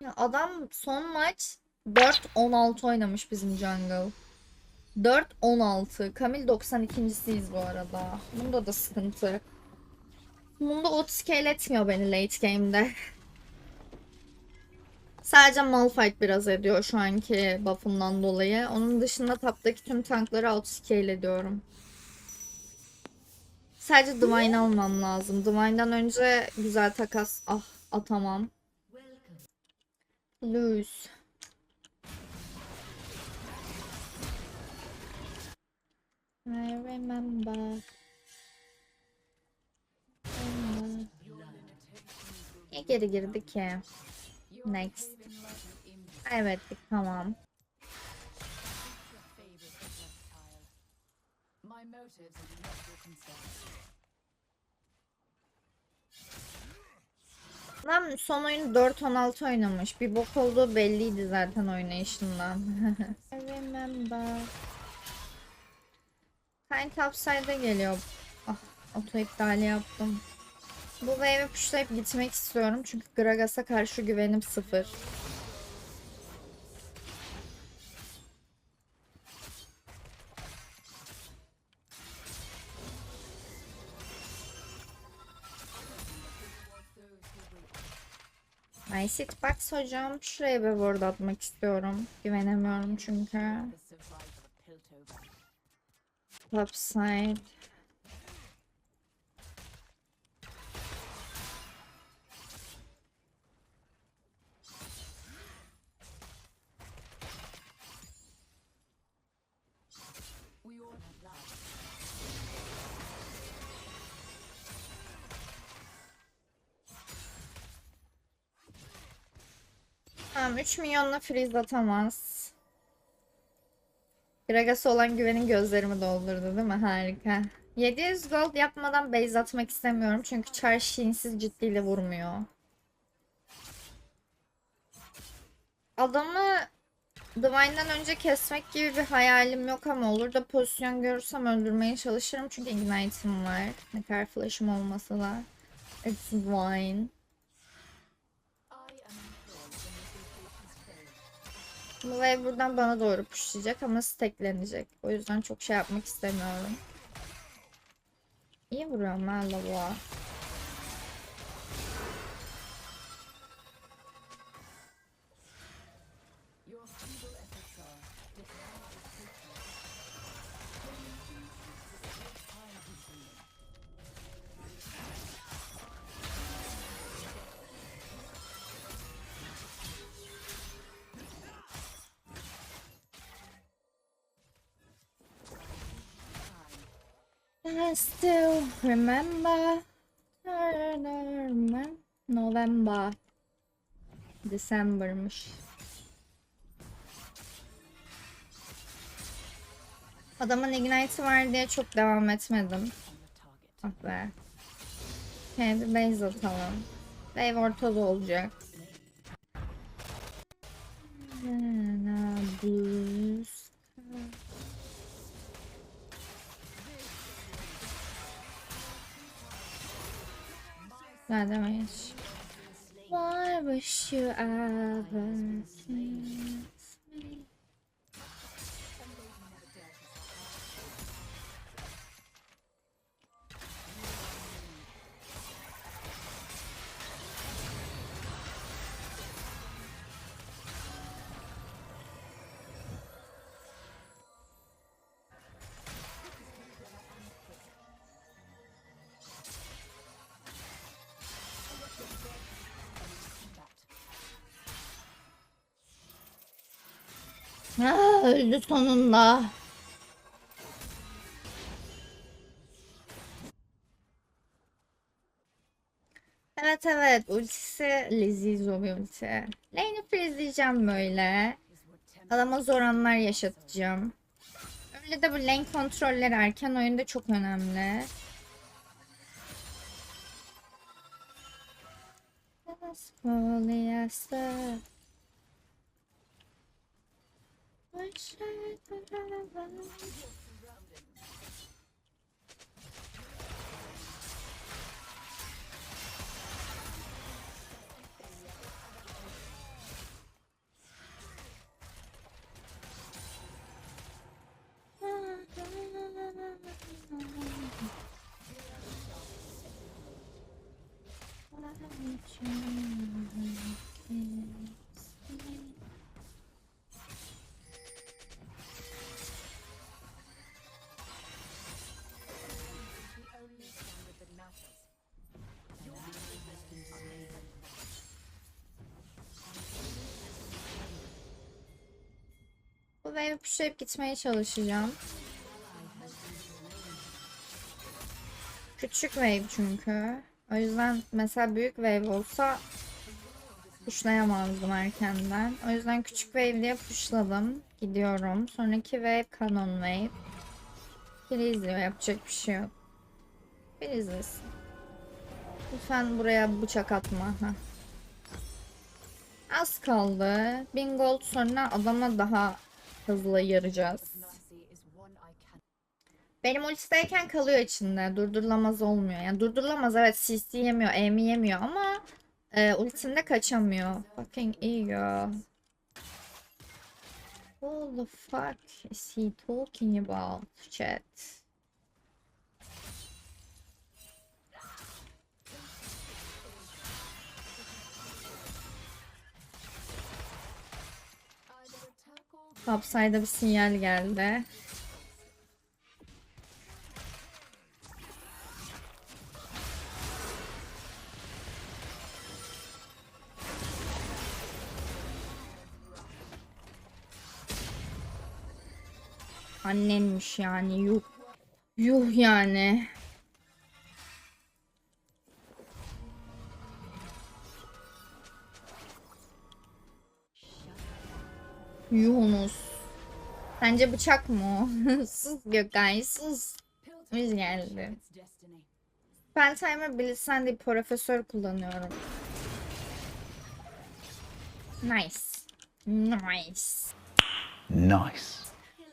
Ya adam son maç 4-16 oynamış bizim jungle. 4-16. Kamil 92.siyiz bu arada. Bunda da sıkıntı. Bunda auto scale etmiyor beni late game'de. Sadece Malphite biraz ediyor şu anki buff'ımdan dolayı. Onun dışında taptaki tüm tankları auto scale ediyorum. Sadece Divine almam lazım. Divine'dan önce güzel takas ah atamam. Lose. I remember. Remember. Niye geri girdi ki? Next. Kaybettik tamam. My motives are not your concern. Lan son oyunu 4-16 oynamış. Bir bok olduğu belliydi zaten oynayışından. Remember. Kind Upside'a geliyor. Ah, oto iptali yaptım. Bu wave'i pushlayıp gitmek istiyorum. Çünkü Gragas'a karşı güvenim sıfır. Nice hitbox hocam. Şuraya bir ward atmak istiyorum. Güvenemiyorum çünkü. The survival 3 milyonla freeze atamaz. Gragas'a olan güvenin gözlerimi doldurdu değil mi? Harika. 700 gold yapmadan base atmak istemiyorum. Çünkü Char Sheen'siz ciddiyle vurmuyor. Adamı Divine'den önce kesmek gibi bir hayalim yok ama olur da pozisyon görürsem öldürmeye çalışırım. Çünkü Ignite'im var. Ne kadar flash'ım olmasa da. It's Divine. Wave buradan bana doğru pushlayacak ama stacklenecek. O yüzden çok şey yapmak istemiyorum. İyi vuruyorum ben lavuğa. I still remember November December'mış. Adamın Ignite'ı var diye çok devam etmedim. Ah be. Bir base atalım. Wave ortada olacak. Ne demiş? Why wish you ever sees Ah, öldü sonunda. Evet evet ultisi Lezizo bir ulti. Lane'i freezleyeceğim böyle. Adama zor anlar yaşatacağım. Öyle de bu lane kontrolleri erken oyunda çok önemli. Wish I have wave pushlayıp gitmeye çalışacağım. Küçük wave çünkü. O yüzden mesela büyük wave olsa pushlayamazdım erkenden. O yüzden küçük wave diye pushladım. Gidiyorum. Sonraki wave canon wave. Biri. Yapacak bir şey yok. Biri. Lütfen buraya bıçak atma. Heh. Az kaldı. 1000 gold sonra adama daha I can Benim ultideyken kalıyor içinde. Durdurulamaz olmuyor. Yani durdurulamaz evet CC yemiyor, Amy yemiyor ama e, ultimde kaçamıyor. Fucking ego. What the fuck is he talking about chat? Topside'a bir sinyal geldi. Annenmiş yani yuh. Yuh yani. Sence bıçak mı o? sus Gökay sus. Biz geldi. timer bilirsen değil profesör kullanıyorum. Nice. Nice. Nice.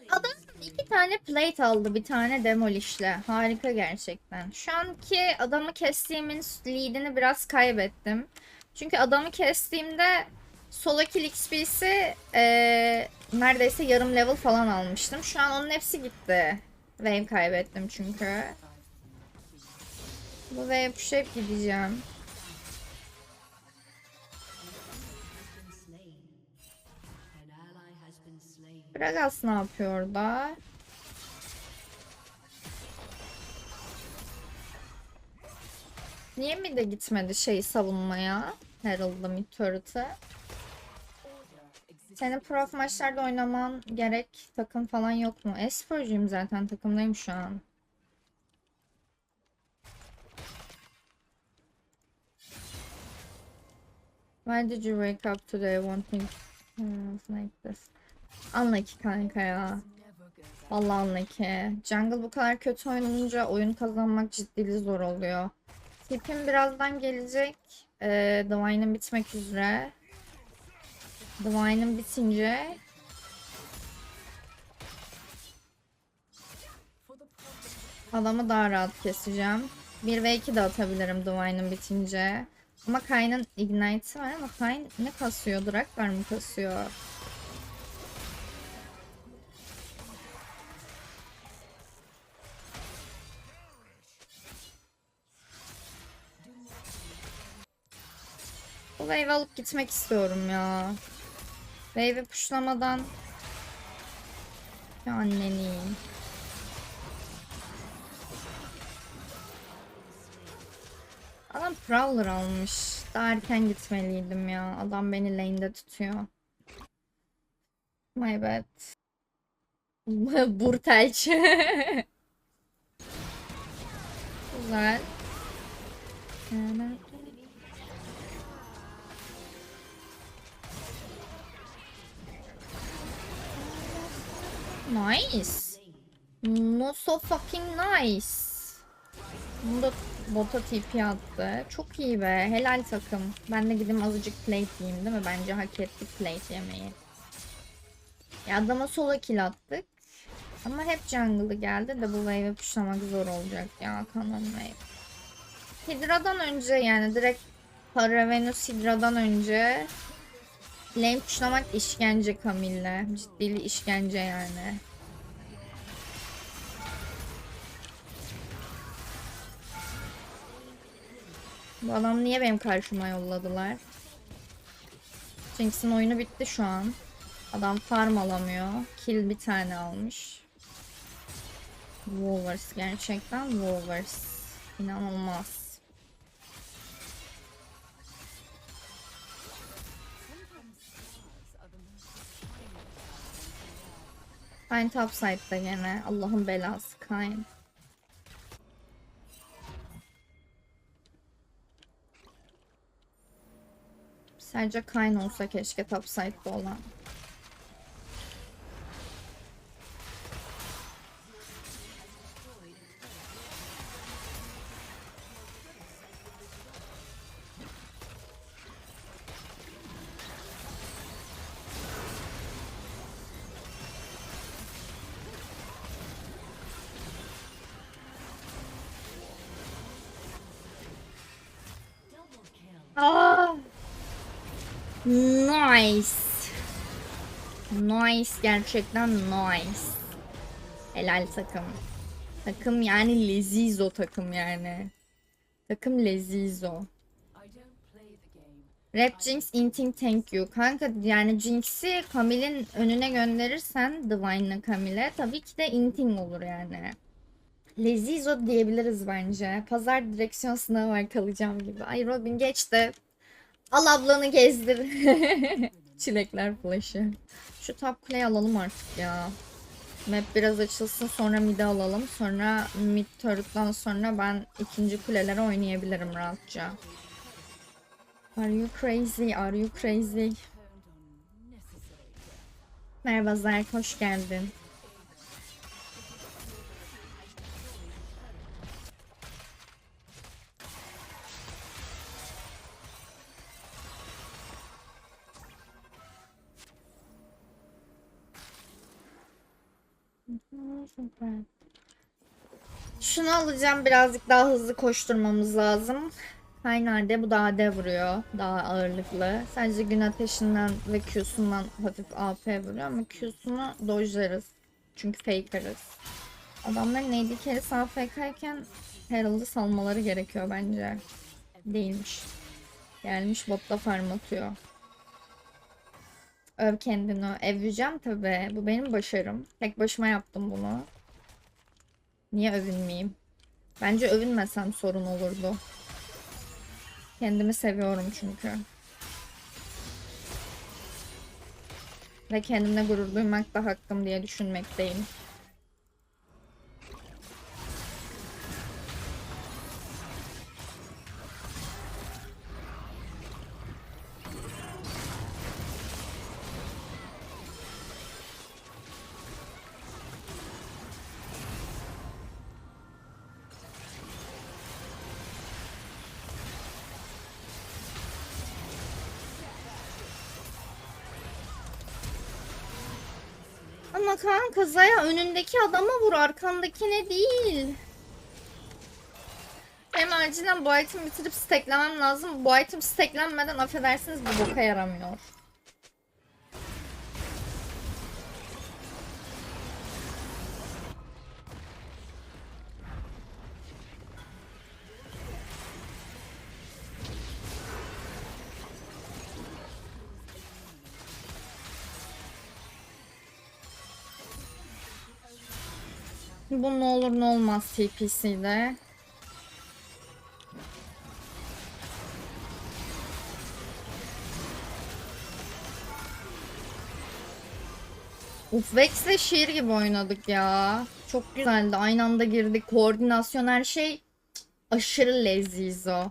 Adam iki tane plate aldı bir tane demolish'le. Harika gerçekten. Şu anki adamı kestiğimin lead'ini biraz kaybettim. Çünkü adamı kestiğimde solo kill XP'si eee, neredeyse yarım level falan almıştım. Şu an onun hepsi gitti. Wave kaybettim çünkü. Bu wave push'up gideceğim. Gragas ne yapıyor orada? Niye mi de gitmedi şey savunmaya? Herald'da mid turret'ı. Senin prof maçlarda oynaman gerek takım falan yok mu? Esporcuyum zaten takımdayım şu an. Why did you wake up today wanting things like this? Unlucky kanka ya. Vallahi unlucky. Jungle bu kadar kötü oynanınca oyun kazanmak ciddi zor oluyor. Tipim birazdan gelecek. Ee, Divine'ın bitmek üzere. Divine'ın bitince adamı daha rahat keseceğim. 1 ve 2 de atabilirim Divine'ın bitince. Ama Kayn'ın Ignite'i var ama Kayn ne kasıyor? Draklar mı kasıyor? Bu wave alıp gitmek istiyorum ya. Wave'i pushlamadan ya anneni. Adam Prowler almış. Daha erken gitmeliydim ya. Adam beni lane'de tutuyor. My bad. Burtelç. Güzel. Nice. No so fucking nice. Bunu da bota TP attı. Çok iyi be. Helal takım. Ben de gideyim azıcık plate yiyeyim değil mi? Bence hak ettik plate yemeyi. Ya adama solo kill attık. Ama hep jungle'ı geldi de bu wave'i pushlamak zor olacak ya. Canon wave. Hydra'dan önce yani direkt Paravenus Hydra'dan önce lane pushlamak işkence Camille'le. Ciddi işkence yani. Bu adam niye benim karşıma yolladılar? Jinx'in oyunu bitti şu an. Adam farm alamıyor. Kill bir tane almış. Wolvers gerçekten Wolvers. İnanılmaz. Kayn topside'da gene. Allah'ın belası Kayn. Sadece Kayn olsa keşke topside'da olan. Nice. Nice gerçekten nice. Helal takım. Takım yani leziz o takım yani. Takım leziz o. I don't play the game. Rap Jinx inting thank you. Kanka yani Jinx'i Camille'in önüne gönderirsen Divine'la Camille tabii ki de inting olur yani. Lezizo diyebiliriz bence. Pazar direksiyon sınavı var kalacağım gibi. Ay Robin geç de al ablanı gezdir. Çilekler flash'ı. Şu top kuleyi alalım artık ya. Map biraz açılsın sonra mid'e alalım. Sonra mid turret'tan sonra ben ikinci kulelere oynayabilirim rahatça. Are you crazy? Are you crazy? Merhaba Zerk, hoş geldin. Şunu alacağım birazcık daha hızlı koşturmamız lazım. Kaynar'da bu daha dev vuruyor. Daha ağırlıklı. Sadece gün ateşinden ve Q'sundan hafif AP vuruyor ama Q'sunu dojlarız. Çünkü fakerız. Adamların neydi kere AFK'yken Herald'ı salmaları gerekiyor bence. Değilmiş. Gelmiş botta farm atıyor. Öv kendini. Evleyeceğim tabi. Bu benim başarım. Tek başıma yaptım bunu. Niye övünmeyeyim? Bence övünmesem sorun olurdu. Kendimi seviyorum çünkü. Ve kendimle gurur duymak da hakkım diye düşünmekteyim. Ama kanka Zaya önündeki adama vur arkandakine değil. Hem acilen bu item bitirip stacklemem lazım. Bu item stacklenmeden affedersiniz bu boka yaramıyor. Bu ne olur ne olmaz TPC'de. Uf Vex'le şiir gibi oynadık ya. Çok güzeldi. Aynı anda girdik. Koordinasyon her şey aşırı leziz o.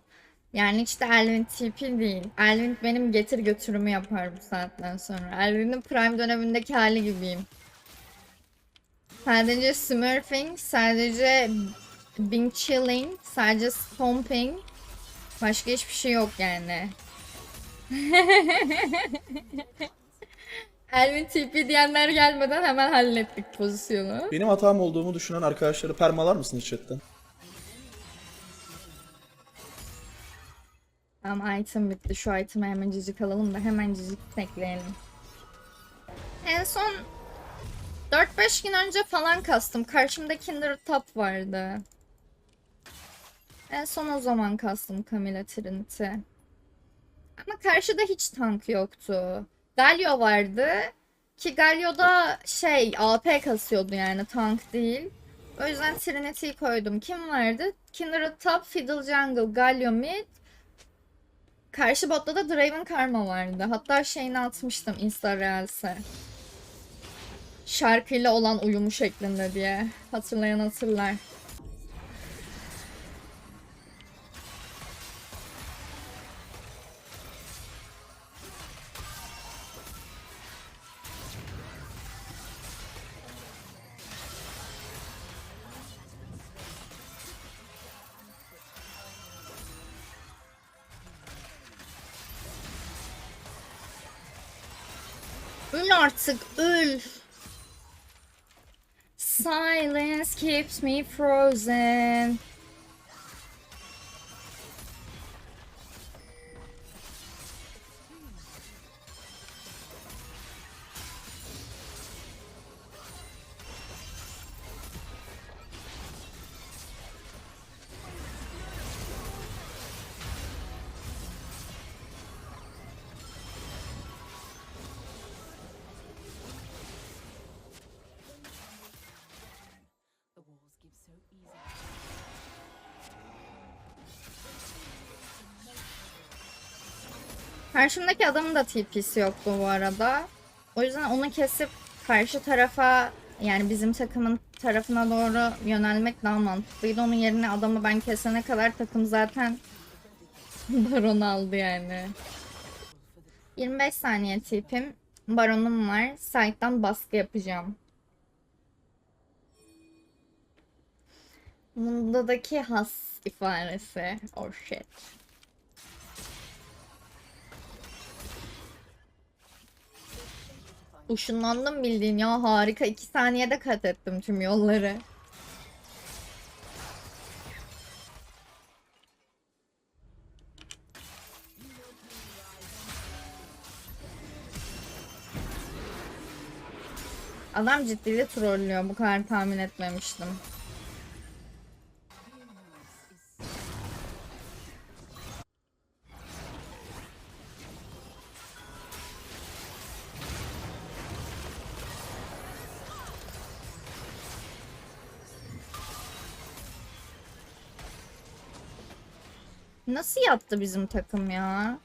Yani hiç de Elvin TP değil. Elvin benim getir götürümü yapar bu saatten sonra. Elvin'in prime dönemindeki hali gibiyim. Sadece smurfing, sadece bing chilling, sadece stomping. Başka hiçbir şey yok yani. Elvin TP diyenler gelmeden hemen hallettik pozisyonu. Benim hatam olduğumu düşünen arkadaşları permalar mısınız chatten? Tamam item bitti. Şu item'e hemen cicik alalım da hemen cicik ekleyelim. En son 4-5 gün önce falan kastım. Karşımda Kinder Top vardı. En son o zaman kastım Camilla Trinity. Ama karşıda hiç tank yoktu. Galio vardı. Ki Galio'da şey AP kasıyordu yani tank değil. O yüzden Trinity'yi koydum. Kim vardı? Kinder Top, Fiddle Jungle, Galio Mid, Karşı botta da Draven Karma vardı. Hatta şeyini atmıştım Insta Reels'e. Şarkıyla olan uyumu şeklinde diye. Hatırlayan hatırlar. Öl artık öl. Silence keeps me frozen. Karşımdaki adamın da TP'si yoktu bu arada. O yüzden onu kesip karşı tarafa yani bizim takımın tarafına doğru yönelmek daha mantıklıydı. Onun yerine adamı ben kesene kadar takım zaten baron aldı yani. 25 saniye tipim. Baronum var. Site'dan baskı yapacağım. Bunda'daki has ifadesi. Oh shit. Uşunlandım bildiğin ya harika. 2 saniyede kat ettim tüm yolları. Adam ciddiyle trollüyor. Bu kadar tahmin etmemiştim. Yattı bizim takım ya?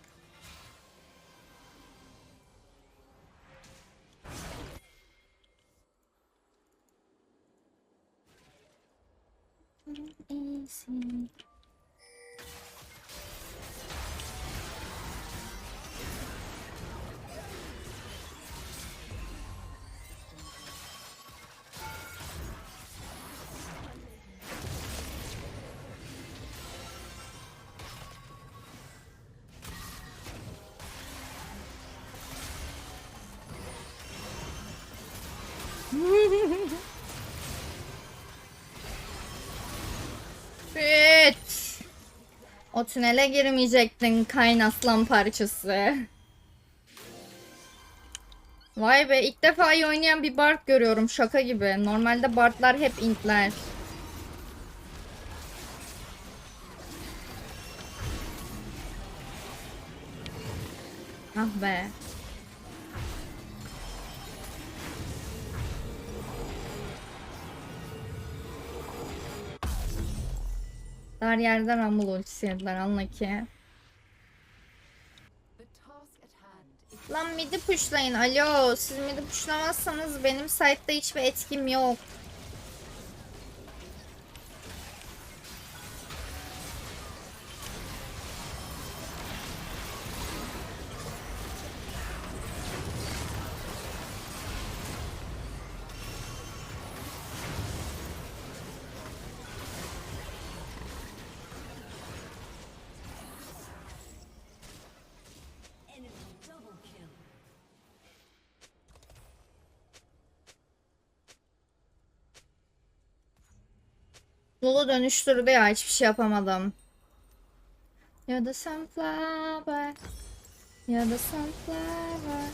Tünele girmeyecektin kaynaslan parçası. Vay be ilk defa iyi oynayan bir Bard görüyorum şaka gibi. Normalde Bardlar hep intler. Ah be. Dar yerden Rumble ultisi yediler anla ki. Lan midi pushlayın alo. Siz midi pushlamazsanız benim site'da hiçbir etkim yok. Lulu dönüştürdü ya hiçbir şey yapamadım. Ya da sunflower. Ya da sunflower.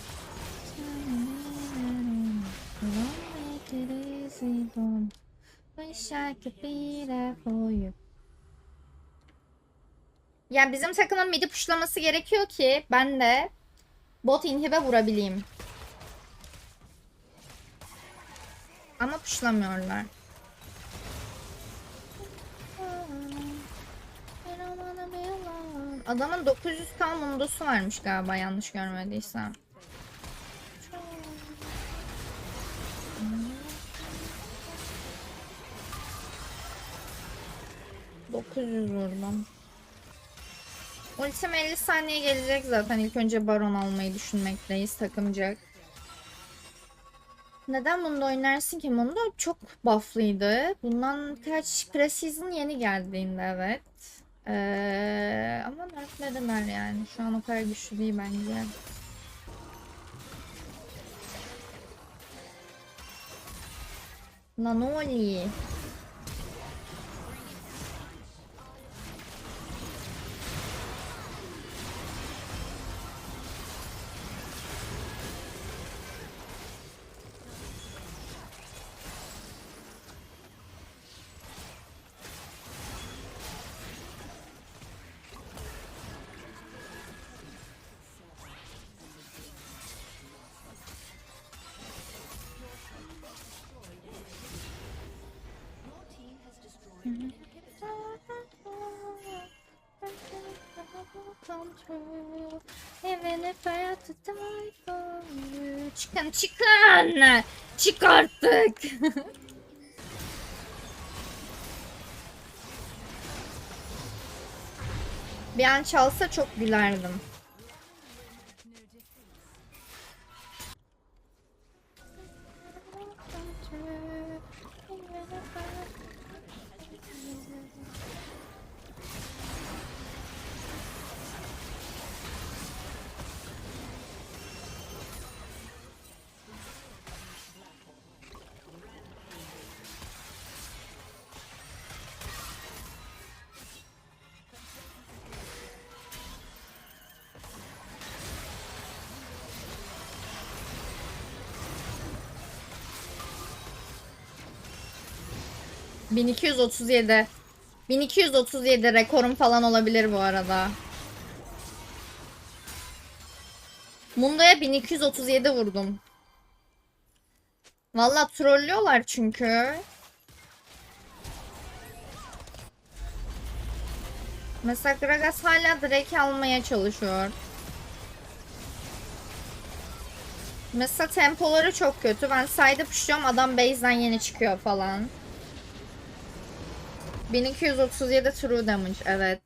Wish I could be there for you. Yani bizim takımın midi puşlaması gerekiyor ki ben de bot inhibe vurabileyim. Ama puşlamıyorlar. Adamın 900 k mundosu varmış galiba yanlış görmediysem. Dokuz yüz vurdum. Ultim 50 saniye gelecek zaten. İlk önce baron almayı düşünmekteyiz takımcak. Neden bunu oynarsın ki? Bunu çok bufflıydı. Bundan kaç preseason yeni geldiğinde evet. Ee, ama nerflediler yani. Şu an o kadar güçlü değil bence. Lan Çıkın çıkın. Çık artık. Bir an çalsa çok gülerdim. ...1237. 1237 rekorum falan olabilir bu arada. Mundo'ya 1237 vurdum. Valla trollüyorlar çünkü. Mesela Gragas hala Drake almaya çalışıyor. Mesela tempoları çok kötü. Ben side'ı pushluyorum adam base'den yeni çıkıyor falan. 1237 true damage evet.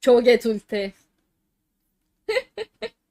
Çok et ulti.